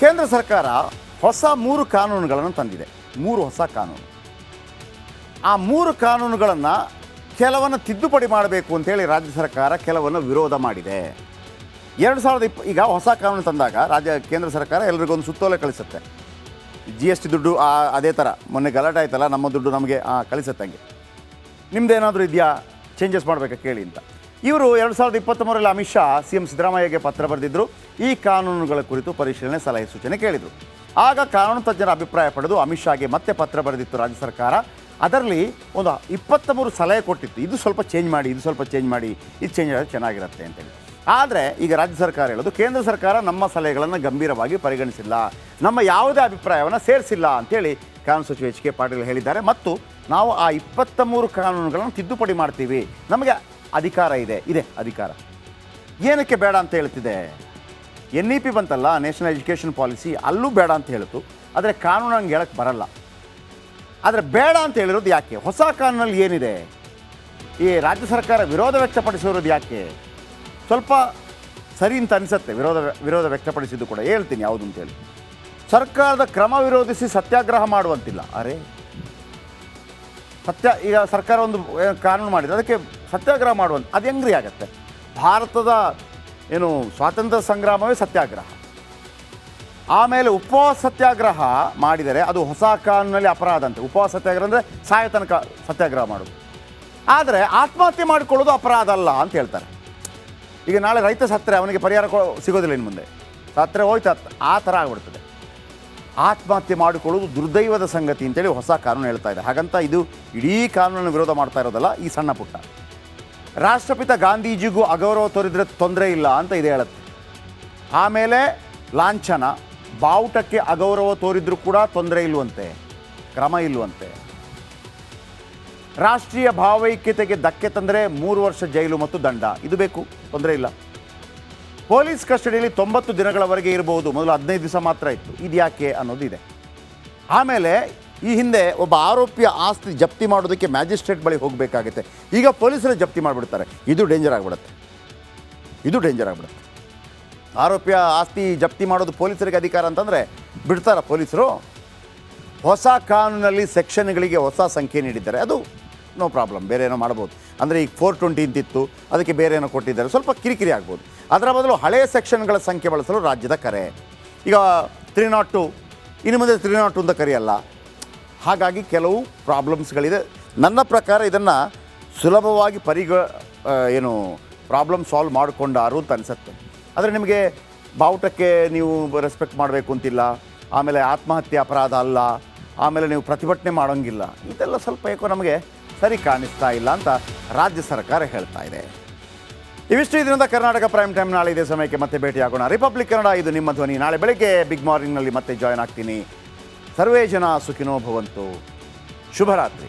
ಕೇಂದ್ರ ಸರ್ಕಾರ ಹೊಸ ಮೂರು ಕಾನೂನುಗಳನ್ನು ತಂದಿದೆ. ಮೂರು ಹೊಸ ಕಾನೂನು. ಆ ಮೂರು ಕಾನೂನುಗಳನ್ನು ಕೆಲವನ್ನು ತಿದ್ದುಪಡಿ ಮಾಡಬೇಕು ಅಂತೇಳಿ ರಾಜ್ಯ ಸರ್ಕಾರ ಕೆಲವನ್ನು ವಿರೋಧ ಮಾಡಿದೆ. ಎರಡು ಸಾವಿರದ ಇಪ್ಪ ಈಗ ಹೊಸ ಕಾನೂನು ತಂದಾಗ ರಾಜ್ಯ ಕೇಂದ್ರ ಸರ್ಕಾರ ಎಲ್ರಿಗೊಂದು ಸುತ್ತೋಲೆ ಕಳಿಸುತ್ತೆ. ಜಿ ಎಸ್ ಟಿ ದುಡ್ಡು ಆ, ಅದೇ ಥರ ಮೊನ್ನೆ ಗಲಾಟೆ ಆಯ್ತಲ್ಲ ನಮ್ಮ ದುಡ್ಡು ನಮಗೆ ಕಳಿಸುತ್ತೆ ಹಂಗೆ. ನಿಮ್ದೇನಾದರೂ ಇದೆಯಾ? ಚೇಂಜಸ್ ಮಾಡಬೇಕಾ ಕೇಳಿ ಅಂತ. ಇವರು ಎರಡು ಸಾವಿರದ ಇಪ್ಪತ್ತ್ಮೂರರಲ್ಲಿ ಅಮಿತ್ ಶಾ ಸಿ ಎಂ ಸಿದ್ದರಾಮಯ್ಯಗೆ ಪತ್ರ ಬರೆದಿದ್ದರು ಈ ಕಾನೂನುಗಳ ಕುರಿತು ಪರಿಶೀಲನೆ ಸಲಹೆ ಸೂಚನೆ ಕೇಳಿದರು. ಆಗ ಕಾನೂನು ತಜ್ಞರ ಅಭಿಪ್ರಾಯ ಪಡೆದು ಅಮಿತ್ ಶಾಗೆ ಮತ್ತೆ ಪತ್ರ ಬರೆದಿತ್ತು ರಾಜ್ಯ ಸರ್ಕಾರ. ಅದರಲ್ಲಿ ಒಂದು ಇಪ್ಪತ್ತ ಮೂರು ಸಲಹೆ ಕೊಟ್ಟಿತ್ತು. ಇದು ಸ್ವಲ್ಪ ಚೇಂಜ್ ಮಾಡಿ, ಇದು ಸ್ವಲ್ಪ ಚೇಂಜ್ ಮಾಡಿ, ಇದು ಚೇಂಜ್ ಆದರೆ ಚೆನ್ನಾಗಿರುತ್ತೆ ಅಂತೇಳಿ. ಆದರೆ ಈಗ ರಾಜ್ಯ ಸರ್ಕಾರ ಹೇಳೋದು, ಕೇಂದ್ರ ಸರ್ಕಾರ ನಮ್ಮ ಸಲಹೆಗಳನ್ನು ಗಂಭೀರವಾಗಿ ಪರಿಗಣಿಸಿಲ್ಲ. ನಮ್ಮ ಯಾವುದೇ ಅಭಿಪ್ರಾಯವನ್ನು ಸೇರಿಸಿಲ್ಲ ಅಂತೇಳಿ ಕಾನೂನು ಸಚಿವ ಎಚ್ ಕೆ ಪಾಟೀಲ್ ಹೇಳಿದ್ದಾರೆ. ಮತ್ತು ನಾವು ಆ ಇಪ್ಪತ್ತ ಮೂರು ಕಾನೂನುಗಳನ್ನು ತಿದ್ದುಪಡಿ ಮಾಡ್ತೀವಿ. ನಮಗೆ ಅಧಿಕಾರ ಇದೆ ಇದೆ ಅಧಿಕಾರ. ಏನಕ್ಕೆ ಬೇಡ ಅಂತ ಹೇಳ್ತಿದೆ? ಎನ್ ಇ ಪಿ ಬಂತಲ್ಲ ನ್ಯಾಷನಲ್ ಎಜುಕೇಷನ್ ಪಾಲಿಸಿ ಅಲ್ಲೂ ಬೇಡ ಅಂತ ಹೇಳಿತು. ಆದರೆ ಕಾನೂನು ಹಂಗೆ ಹೇಳಕ್ಕೆ ಬರಲ್ಲ. ಆದರೆ ಬೇಡ ಅಂತ ಹೇಳಿರೋದು ಯಾಕೆ? ಹೊಸ ಕಾನೂನಲ್ಲಿ ಏನಿದೆ? ಈ ರಾಜ್ಯ ಸರ್ಕಾರ ವಿರೋಧ ವ್ಯಕ್ತಪಡಿಸಿರೋದು ಯಾಕೆ? ಸ್ವಲ್ಪ ಸರಿ ಅಂತ ಅನಿಸುತ್ತೆ, ವಿರೋಧ ವಿರೋಧ ವ್ಯಕ್ತಪಡಿಸಿದ್ದು ಕೂಡ. ಹೇಳ್ತೀನಿ ಯಾವುದು ಅಂತೇಳಿ ಸರ್ಕಾರದ ಕ್ರಮ ವಿರೋಧಿಸಿ ಸತ್ಯಾಗ್ರಹ ಮಾಡುವಂತಿಲ್ಲ. ಅರೆ ಸತ್ಯ, ಈಗ ಸರ್ಕಾರ ಒಂದು ಕಾನೂನು ಮಾಡಿದೆ. ಅದಕ್ಕೆ ಸತ್ಯಾಗ್ರಹ ಮಾಡುವಂಥ ಅದು ಹೆಂಗ್ರಿ ಆಗತ್ತೆ? ಭಾರತದ, ಏನು, ಸ್ವಾತಂತ್ರ್ಯ ಸಂಗ್ರಾಮವೇ ಸತ್ಯಾಗ್ರಹ. ಆಮೇಲೆ ಉಪವಾಸ ಸತ್ಯಾಗ್ರಹ ಮಾಡಿದರೆ ಅದು ಹೊಸ ಕಾನೂನಲ್ಲಿ ಅಪರಾಧ ಅಂತೆ. ಉಪವಾಸ ಸತ್ಯಾಗ್ರಹ ಅಂದರೆ ಸಾಯತನಕ ಸತ್ಯಾಗ್ರಹ ಮಾಡೋದು ಆದರೆ ಆತ್ಮಹತ್ಯೆ ಮಾಡಿಕೊಳ್ಳೋದು ಅಪರಾಧ ಅಲ್ಲ ಅಂತ ಹೇಳ್ತಾರೆ. ಈಗ ನಾಳೆ ರೈತ ಸತ್ತರೆ, ಅವನಿಗೆ ಪರಿಹಾರ ಸಿಗೋದಿಲ್ಲ ಇನ್ನು ಮುಂದೆ. ಸತ್ತರೆ ಹೋಯ್ತು, ಆ ಥರ ಆಗ್ಬಿಡ್ತದೆ. ಆತ್ಮಹತ್ಯೆ ಮಾಡಿಕೊಳ್ಳೋದು ದುರ್ದೈವದ ಸಂಗತಿ ಅಂತೇಳಿ ಹೊಸ ಕಾನೂನು ಹೇಳ್ತಾ ಇದೆ. ಹಾಗಂತ ಇದು ಇಡೀ ಕಾನೂನನ್ನು ವಿರೋಧ ಮಾಡ್ತಾ ಇರೋದಲ್ಲ ಈ ಸಣ್ಣ ಪುಟ್ಟ. ರಾಷ್ಟ್ರಪಿತ ಗಾಂಧೀಜಿಗೂ ಅಗೌರವ ತೋರಿದ್ರೆ ತೊಂದರೆ ಇಲ್ಲ ಅಂತ ಇದು ಹೇಳುತ್ತೆ. ಆಮೇಲೆ ಲಾಂಛನ, ಬಾವುಟಕ್ಕೆ ಅಗೌರವ ತೋರಿದ್ರೂ ಕೂಡ ತೊಂದರೆ ಇಲ್ಲವಂತೆ ಕ್ರಮ ಇಲ್ಲವಂತೆ ರಾಷ್ಟ್ರೀಯ ಭಾವೈಕ್ಯತೆಗೆ ಧಕ್ಕೆ ತಂದರೆ ಮೂರು ವರ್ಷ ಜೈಲು ಮತ್ತು ದಂಡ. ಇದು ಬೇಕು, ತೊಂದರೆ ಇಲ್ಲ. ಪೊಲೀಸ್ ಕಸ್ಟಡಿಯಲ್ಲಿ ತೊಂಬತ್ತು ದಿನಗಳವರೆಗೆ ಇರಬಹುದು. ಮೊದಲು ಹದಿನೈದು ದಿವಸ ಮಾತ್ರ ಇತ್ತು. ಇದು ಯಾಕೆ ಅನ್ನೋದಿದೆ. ಆಮೇಲೆ ಈ ಹಿಂದೆ ಒಬ್ಬ ಆರೋಪಿಯ ಆಸ್ತಿ ಜಪ್ತಿ ಮಾಡೋದಕ್ಕೆ ಮ್ಯಾಜಿಸ್ಟ್ರೇಟ್ ಬಳಿ ಹೋಗಬೇಕಾಗುತ್ತೆ. ಈಗ ಪೊಲೀಸರೇ ಜಪ್ತಿ ಮಾಡಿಬಿಡ್ತಾರೆ. ಇದು ಡೇಂಜರ್ ಆಗಿಬಿಡುತ್ತೆ. ಇದು ಡೇಂಜರ್ ಆಗಿಬಿಡುತ್ತೆ. ಆರೋಪಿಯ ಆಸ್ತಿ ಜಪ್ತಿ ಮಾಡೋದು ಪೊಲೀಸರಿಗೆ ಅಧಿಕಾರ ಅಂತಂದರೆ ಬಿಡ್ತಾರ ಪೊಲೀಸರು. ಹೊಸ ಕಾನೂನಲ್ಲಿ ಸೆಕ್ಷನ್ಗಳಿಗೆ ಹೊಸ ಸಂಖ್ಯೆ ನೀಡಿದ್ದಾರೆ. ಅದು ನೋ ಪ್ರಾಬ್ಲಮ್, ಬೇರೆ ಏನೋ ಮಾಡ್ಬೋದು. ಅಂದರೆ ಈಗ ಫೋರ್ ಟ್ವೆಂಟಿ ಅಂತಿತ್ತು, ಅದಕ್ಕೆ ಬೇರೆ ಏನೋ ಕೊಟ್ಟಿದ್ದಾರೆ. ಸ್ವಲ್ಪ ಕಿರಿಕಿರಿ ಆಗ್ಬೋದು. ಅದರ ಬದಲು ಹಳೆಯ ಸೆಕ್ಷನ್ಗಳ ಸಂಖ್ಯೆ ಬಳಸಲು ರಾಜ್ಯದ ಕರೆ. ಈಗ ತ್ರೀ ನಾಟ್ ಟು ಇನ್ನು ಮುಂದೆ ತ್ರೀ ನಾಟ್ ಟು ಅಂತ ಕರೆಯಲ್ಲ. ಹಾಗಾಗಿ ಕೆಲವು ಪ್ರಾಬ್ಲಮ್ಸ್ಗಳಿದೆ ನನ್ನ ಪ್ರಕಾರ ಇದನ್ನು ಸುಲಭವಾಗಿ ಪರಿಗ ಏನು ಪ್ರಾಬ್ಲಮ್ ಸಾಲ್ವ್ ಮಾಡಿಕೊಂಡಾರು ಅಂತ ಅನಿಸುತ್ತೆ. ಆದರೆ ನಿಮಗೆ ಬಾವುಟಕ್ಕೆ ನೀವು ರೆಸ್ಪೆಕ್ಟ್ ಮಾಡಬೇಕು ಅಂತಿಲ್ಲ. ಆಮೇಲೆ ಆತ್ಮಹತ್ಯೆ ಅಪರಾಧ ಅಲ್ಲ. ಆಮೇಲೆ ನೀವು ಪ್ರತಿಭಟನೆ ಮಾಡೋಂಗಿಲ್ಲ. ಇದೆಲ್ಲ ಸ್ವಲ್ಪ ಏಕೋ ನಮಗೆ ಸರಿ ಕಾಣಿಸ್ತಾ ಇಲ್ಲ ಅಂತ ರಾಜ್ಯ ಸರ್ಕಾರ ಹೇಳ್ತಾ ಇದೆ. ಇವಿಷ್ಟು ಇದರಿಂದ ಕರ್ನಾಟಕ ಪ್ರೈಮ್ ಟೈಮ್ ನಾಳೆ ಇದೇ ಸಮಯಕ್ಕೆ ಮತ್ತೆ ಭೇಟಿಯಾಗೋಣ. ರಿಪಬ್ಲಿಕ್ ಕನ್ನಡ, ಇದು ನಿಮ್ಮ ಧ್ವನಿ. ನಾಳೆ ಬೆಳಗ್ಗೆ ಬಿಗ್ ಮಾರ್ನಿಂಗ್ನಲ್ಲಿ ಮತ್ತೆ ಜಾಯ್ನ್ ಆಗ್ತೀನಿ. ಸರ್ವೇ ಜನ ಸುಖಿನೋ ಭವಂತು. ಶುಭರಾತ್ರಿ.